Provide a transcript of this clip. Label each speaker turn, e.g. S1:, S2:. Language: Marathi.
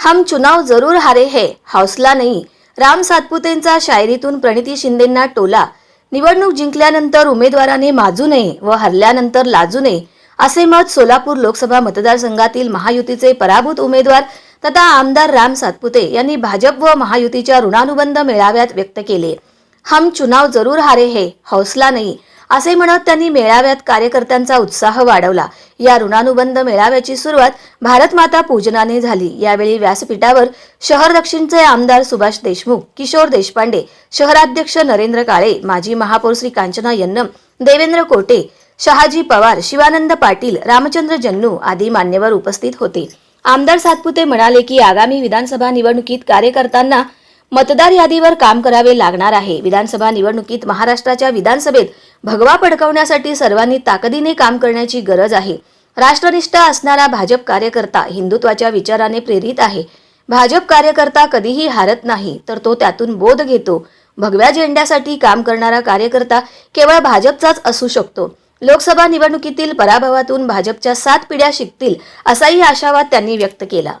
S1: हम चुनाव जरूर हारे है हौसला नाही. राम सातपुतेंचा शायरीतून प्रणिती शिंदेंना टोला. निवडणूक जिंकल्यानंतर उमेदवाराने माजू नये व हरल्यानंतर लाजू नये असे मत सोलापूर लोकसभा मतदारसंघातील महायुतीचे पराभूत उमेदवार तथा आमदार राम सातपुते यांनी भाजप व महायुतीच्या ऋणानुबंध मेळाव्यात व्यक्त केले. हम चुनाव जरूर हारे है हौसला नाही. असे म्हणत त्यांनी मेळाव्यात कार्यकर्त्यांचा उत्साह वाढवला. या ऋणानुबंध मेळाव्याची सुरुवात भारतमाता पूजनाने झाली. यावेळी व्यासपीठावर शहर दक्षिणचे आमदार सुभाष देशमुख किशोर देशपांडे शहराध्यक्ष नरेंद्र काळे माजी महापौर श्री कांचना यन्नम देवेंद्र कोटे शहाजी पवार शिवानंद पाटील रामचंद्र जन्नू आदी मान्यवर उपस्थित होते. आमदार सातपुते म्हणाले की आगामी विधानसभा निवडणुकीत कार्यकर्त्यांना मतदार यादीवर काम करावे लागणार आहे. विधानसभा निवडणुकीत महाराष्ट्राच्या विधानसभेत भगवा पडकवण्यासाठी सर्वांनी ताकदीने काम करण्याची गरज आहे. राष्ट्रनिष्ठ असणारा भाजप कार्यकर्ता हिंदुत्वाच्या विचाराने प्रेरित आहे. भाजप कार्यकर्ता कधीही हारत नाही तर तो त्यातून बोध घेतो. भगव्या झेंड्यासाठी काम करणारा कार्यकर्ता केवळ भाजपचाच असू शकतो. लोकसभा निवडणुकीतील पराभवातून भाजपच्या सात पिढ्या शिकतील असाही आशावाद त्यांनी व्यक्त केला.